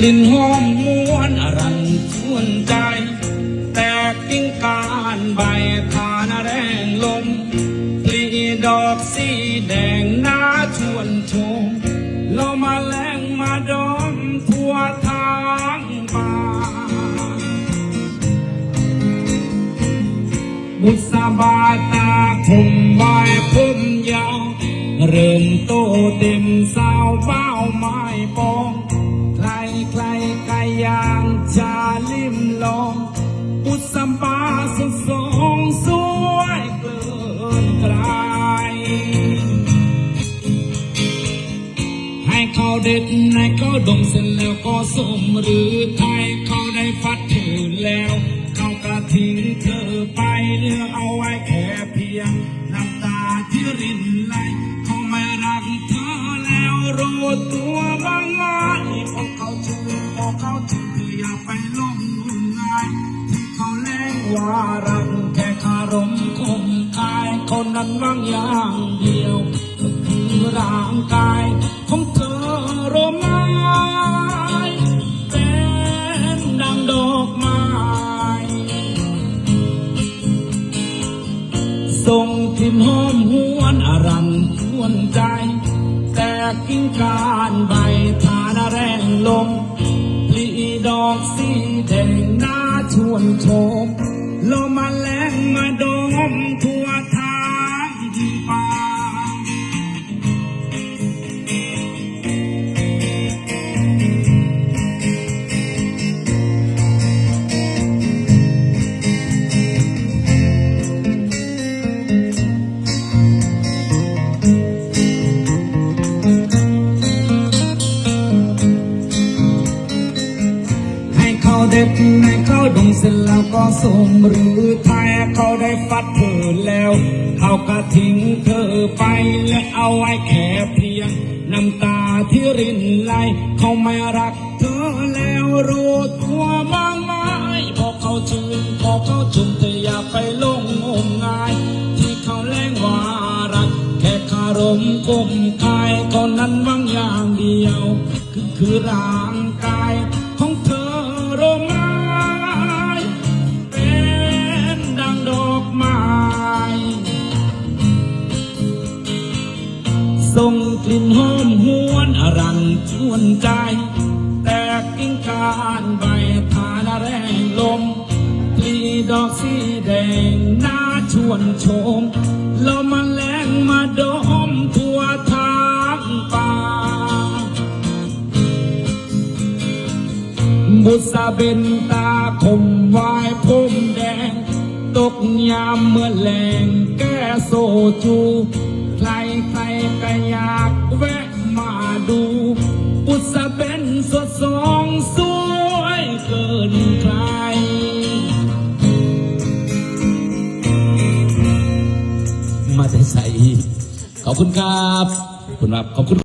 กลิ่นหอมม้วนอรันชวนใจ แตกกิ่งกานใบทานแรงลมปลีดอกสีแดงน้าชวนชมลมมาแรงมาดอมทั่วทางป่าบุษบาตาคมใบผมยาว เริ่มโตเต็มสาวเป้าไม้ปอง ใครใครกายยางชาลิมลองบุษบาสุดสงสวยเกินใครให้เขาเด็ดให้เขาดมเสร็จแล้วก็สมหรือไทยเขาได้ฟัดถือแล้วเขาก็ทิ้งเธอไปเหลือเอาไว้แค่เพียงน้ำตาที่รินไหลเขาไม่รักเธอแล้วรู้ตัวบ้างไห ไปลงงมงายที่เขาแล้งว่ารักแค่คารมคมกายคนนั้นว่างอย่างเดียวก็คือร่างกายของเธอโรไม้เป็นดังดอกไม้ส่งกลิ่นหอมหวนอรันหวนใจ แต่กิ่งกา อกสีแดงน่าชวนชมลมมาแรงมาดมทุ่ ให้เขาเด็ดให้เขาดงเสร็จแล้วก็ส่งหรือไทยเขาได้ฟัดเธอแล้ว เขาก็ทิ้งเธอไปและเอาไว้แค่เพียงน้ำตาที่รินไหลเขาไม่รักเธอแล้วรู้ตัวบ้างไหมพอเขาชื่นพอเขาจุมเธออย่าไปลงงมงาย ที่เขาแล้งว่ารัก แค่คารมกลมกายคนนั้นว่างอย่างเดียว คือคือร่าง ส่งกลิ่นหอมหวนอรันชวนใจ แต่กิ่งการใบทานแรงลมปลีดอกสีแดงน่าชวนชมลมมาแรงมาดมทั่วทางป่าบุษาเบนตาคมวายผมแดง ตกยามเมื่อแรงแก้โซจู ใครใครก็อยากแวะมาดูอุตสาเป็นสดสองสวยเกินใคร มาแต่ใส่ขอบคุณครับ ขอบคุณครับขอบคุณ